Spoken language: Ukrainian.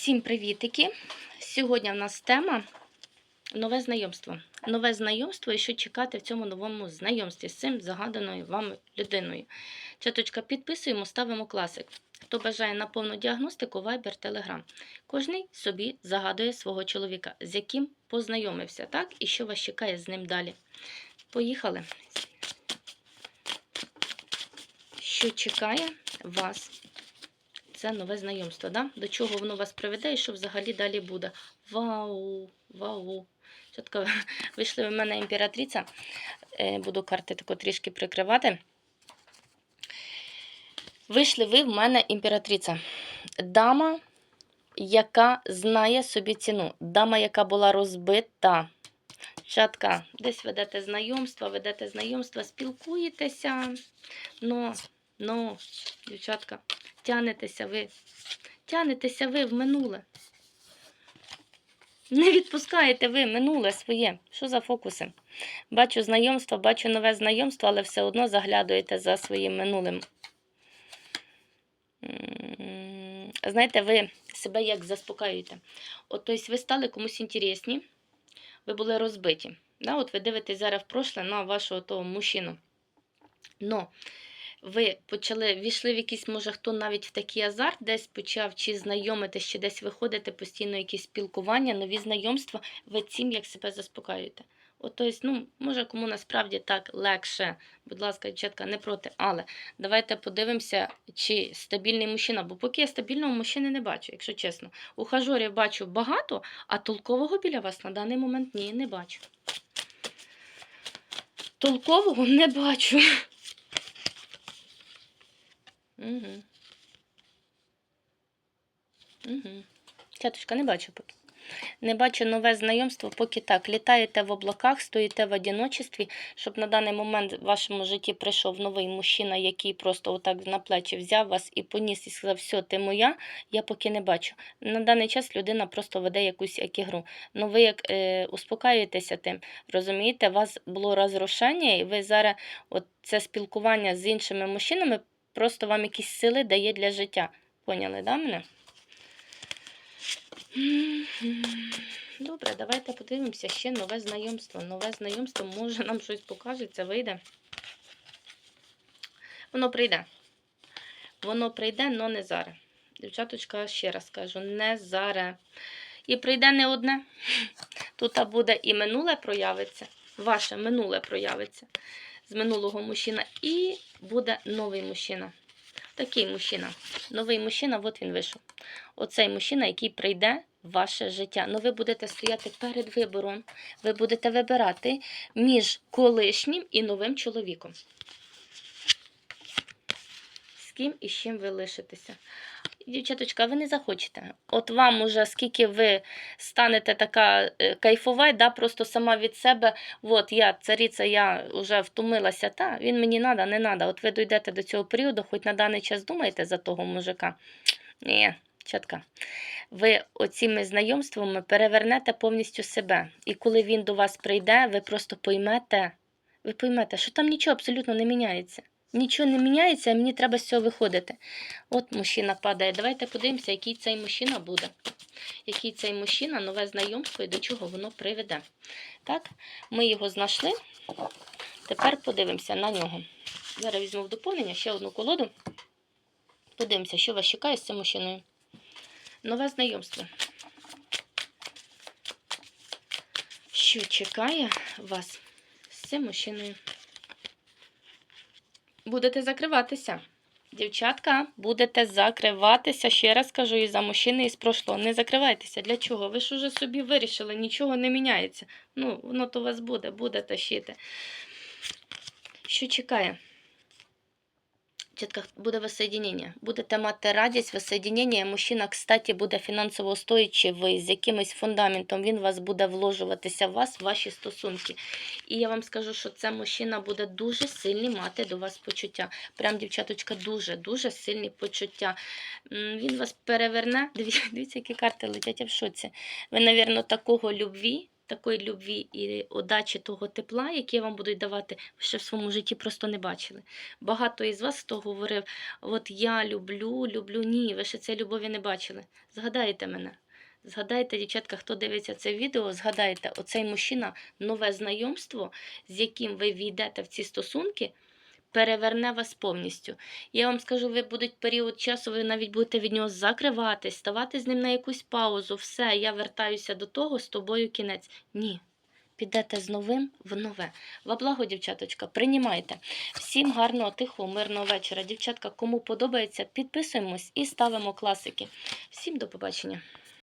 Всім привітики! Сьогодні в нас тема нове знайомство. Нове знайомство і що чекати в цьому новому знайомстві з цим загаданою вами людиною. Чаточка підписуємо, ставимо класик. Хто бажає на повну діагностику, Viber, Telegram. Кожний собі загадує свого чоловіка, з яким познайомився, так? І що вас чекає з ним далі. Поїхали. Що чекає вас це нове знайомство. Да? До чого воно вас приведе і що взагалі далі буде. Вау! Вау! Чітко вийшли в мене імператриця. Е, Буду карти тако трішки прикривати. Вийшли ви в мене імператриця. Дама, яка знає собі ціну. Дама, яка була розбита. Чатка, десь ведете знайомства, ведете знайомства, спілкуєтеся. Но, но, дівчатка, тянетеся ви. Тянетеся ви в минуле. Не відпускаєте ви минуле своє. Що за фокуси? Бачу знайомство, бачу нове знайомство, але все одно заглядуєте за своїм минулим. Знаєте, ви себе як заспокоюєте. От тобто ви стали комусь інтересні, ви були розбиті. Да? От ви дивитесь зараз в прошле на вашого того мужчину. Но ви почали, війшли в якийсь, може, хто навіть в такий азарт десь почав чи знайомитись, чи десь виходити постійно якісь спілкування, нові знайомства, ви цим як себе заспокоюєте. От, тобто, ну, може, кому насправді так легше, будь ласка, дівчатка, не проти, але давайте подивимося, чи стабільний мужчина, бо поки я стабільного мужчини не бачу, якщо чесно. Ухажорів бачу багато, а толкового біля вас на даний момент ні, не бачу. Толкового не бачу. Угу. Тяточка, не бачу поки. Не бачу нове знайомство, поки так. Літаєте в облаках, стоїте в одиночестві, щоб на даний момент в вашому житті прийшов новий мужчина, який просто отак на плечі взяв вас і поніс і сказав, все, ти моя, я поки не бачу. На даний час людина просто веде якусь як ігру. Ну ви як е, успокаюєтеся тим, розумієте, у вас було розрушення, і ви зараз от це спілкування з іншими мужчинами просто вам якісь сили дає для життя. Поняли, да, мене? Добре, давайте подивимося ще нове знайомство. Нове знайомство, може нам щось покажеться, вийде. Воно прийде. Воно прийде, але не зараз. Дівчаточка, ще раз кажу, не зараз. І прийде не одне. Тут буде і минуле проявиться, ваше минуле проявиться з минулого мужчина, і буде новий мужчина. Такий мужчина. Новий мужчина, от він вийшов. Оцей мужчина, який прийде в ваше життя. Ну, ви будете стояти перед вибором. Ви будете вибирати між колишнім і новим чоловіком. З ким і з чим ви лишитеся. Дівчаточка, ви не захочете. От вам уже скільки ви станете така е, кайфова, да, просто сама від себе, от я, цариця, я вже втомилася, та він мені надо, не надо. От ви дійдете до цього періоду, хоч на даний час думаєте за того мужика. Ні, чітка. Ви оціми знайомствами перевернете повністю себе. І коли він до вас прийде, ви просто поймете, ви поймете, що там нічого абсолютно не міняється. Нічого не міняється, мені треба з цього виходити. От мужчина падає. Давайте подивимося, який цей мужчина буде. Який цей мужчина, нове знайомство і до чого воно приведе. Так, ми його знайшли. Тепер подивимося на нього. Зараз візьму в доповнення ще одну колоду. Подивимося, що вас чекає з цим мужчиною. Нове знайомство. Що чекає вас з цим мужчиною? Будете закриватися. Дівчатка, будете закриватися. Ще раз кажу, і за мужчини із прошлого. Не закривайтеся. Для чого? Ви ж уже собі вирішили, нічого не міняється. Ну, воно то у вас буде, буде тащити. Що чекає? Дівчатка, буде воссоединення. Будете мати радість, воссоединення. Мужчина, кстати, буде фінансово устойчивий, з якимось фундаментом. Він вас буде вложуватися в вас, в ваші стосунки. І я вам скажу, що це мужчина буде дуже сильні мати до вас почуття. Прям, дівчаточка, дуже-дуже сильні почуття. Він вас переверне. Дивіться, які карти летять, в шоці. Ви, навірно, такого любві, такої любві і удачі того тепла, яке вам будуть давати, ви ще в своєму житті просто не бачили. Багато із вас хто говорив, от я люблю, люблю. Ні, ви ще цієї любові не бачили. Згадайте мене. Згадайте, дівчатка, хто дивиться це відео, згадайте, оцей мужчина, нове знайомство, з яким ви війдете в ці стосунки, переверне вас повністю. Я вам скажу, ви будуть період часу, ви навіть будете від нього закриватись, ставати з ним на якусь паузу. Все, я вертаюся до того, з тобою кінець. Ні. Підете з новим в нове. Во благо, дівчаточка, приймайте. Всім гарного, тихого, мирного вечора. Дівчатка, кому подобається, підписуємось і ставимо класики. Всім до побачення.